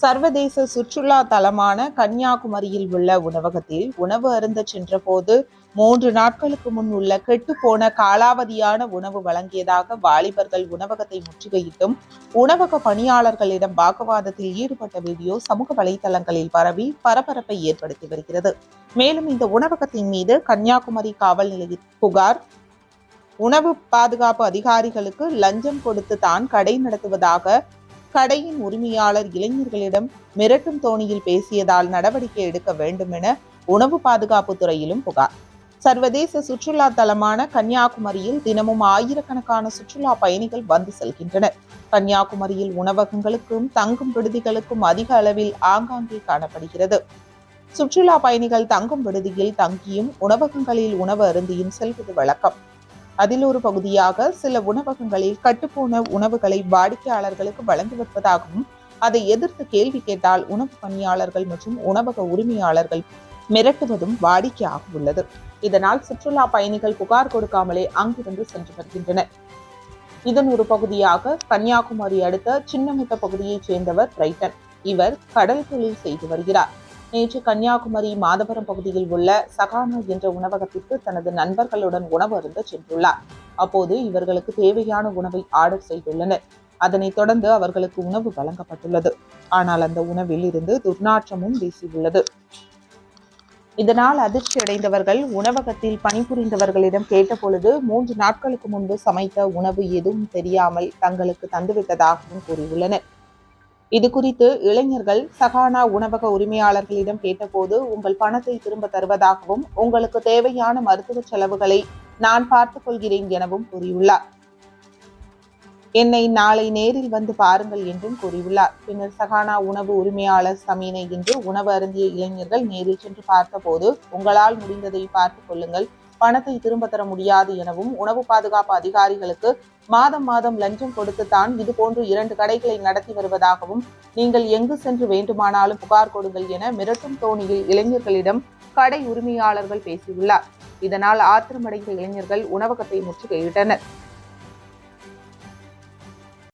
சர்வதேச சுற்றுலா தலமான கன்னியாகுமரியில் உள்ள உணவகத்தில் உணவு அருந்த சென்றபோது மூன்று நாட்களுக்கு முன் உள்ள கெட்டுப்போன காலாவதியான உணவு வழங்கியதாக வாலிபர்கள் உணவகத்தை முற்றுகையிட்டும் உணவக பணியாளர்களிடம் வாக்குவாதத்தில் ஈடுபட்ட வீடியோ சமூக வலைதளங்களில் பரவி பரபரப்பை ஏற்படுத்தி வருகிறது. மேலும் இந்த உணவகத்தின் மீது கன்னியாகுமரி காவல் நிலைய புகார் உணவு பாதுகாப்பு அதிகாரிகளுக்கு லஞ்சம் கொடுத்து தான் கடை நடத்துவதாக கடையின் உரிமையாளர் இளைஞர்களிடம் மிரட்டும் தோணியில் பேசியதால் நடவடிக்கை எடுக்க வேண்டும் என உணவு பாதுகாப்பு துறையிலும் புகார். சர்வதேச சுற்றுலா தலமான கன்னியாகுமரியில் தினமும் ஆயிரக்கணக்கான சுற்றுலா பயணிகள் வந்து செல்கின்றனர். கன்னியாகுமரியில் உணவகங்களுக்கும் தங்கும் விடுதிகளுக்கும் அதிக அளவில் ஆங்காங்கே காணப்படுகிறது. சுற்றுலா பயணிகள் தங்கும் விடுதியில் தங்கியும் உணவகங்களில் உணவு அருந்தியும் செல்வது வழக்கம். அதில் ஒரு பகுதியாக சில உணவகங்களில் கட்டுப்போன உணவுகளை வாடிக்கையாளர்களுக்கு வழங்கி வருவதாகவும் அதை எதிர்த்து கேள்வி கேட்டால் உணவு பணியாளர்கள் மற்றும் உணவக உரிமையாளர்கள் மிரட்டுவதும் வாடிக்கையாக உள்ளது. இதனால் சுற்றுலா பயணிகள் புகார் கொடுக்காமலே அங்கிருந்து சென்று வருகின்றனர். இதன் ஒரு பகுதியாக கன்னியாகுமரி அடுத்த சின்னமிட்ட பகுதியைச் சேர்ந்தவர் ரைட்டன். இவர் கடல் தொழில் செய்து வருகிறார். நேற்று கன்னியாகுமரி மாதவரம் பகுதியில் உள்ள சகானா என்ற உணவகத்திற்கு தனது நண்பர்களுடன் உணவு அருந்த சென்றுள்ளார். அப்போது இவர்களுக்கு தேவையான உணவை ஆர்டர் செய்துள்ளனர். அதனைத் தொடர்ந்து அவர்களுக்கு உணவு வழங்கப்பட்டுள்ளது. ஆனால் அந்த உணவில் இருந்து துர்நாற்றமும் வீசியுள்ளது. இதனால் அதிர்ச்சி அடைந்தவர்கள் உணவகத்தில் பணிபுரிந்தவர்களிடம் கேட்டபொழுது மூன்று நாட்களுக்கு முன்பு சமைத்த உணவு எதுவும் தெரியாமல் தங்களுக்கு தந்துவிட்டதாகவும் கூறியுள்ளனர். இது குறித்து இளைஞர்கள் சகானா உணவக உரிமையாளர்களிடம் கேட்டபோது உங்கள் பணத்தை திரும்ப தருவதாகவும் உங்களுக்கு தேவையான மருத்துவ செலவுகளை நான் பார்த்துக் கொள்கிறேன் எனவும் கூறியுள்ளார். என்னை நாளை நேரில் வந்து பாருங்கள் என்றும் கூறியுள்ளார். பின்னர் சகானா உணவு உரிமையாளர் சமீனை இன்று உணவு அருந்திய இளைஞர்கள் நேரில் சென்று பார்த்தபோது உங்களால் முடிந்ததை பார்த்துக் கொள்ளுங்கள். பணத்தை திரும்ப தர முடியாது எனவும் உணவு பாதுகாப்பு அதிகாரிகளுக்கு மாதம் மாதம் லஞ்சம் கொடுத்துத்தான் இதுபோன்று இரண்டு கடைகளை நடத்தி வருவதாகவும் நீங்கள் எங்கு சென்று வேண்டுமானாலும் புகார் கொடுங்கள் என மிரட்டும் தோணியில் இளைஞர்களிடம் கடை உரிமையாளர்கள் பேசியுள்ளார். இதனால் ஆத்திரமடைந்த இளைஞர்கள் உணவகத்தை முற்றுகையிட்டனர்.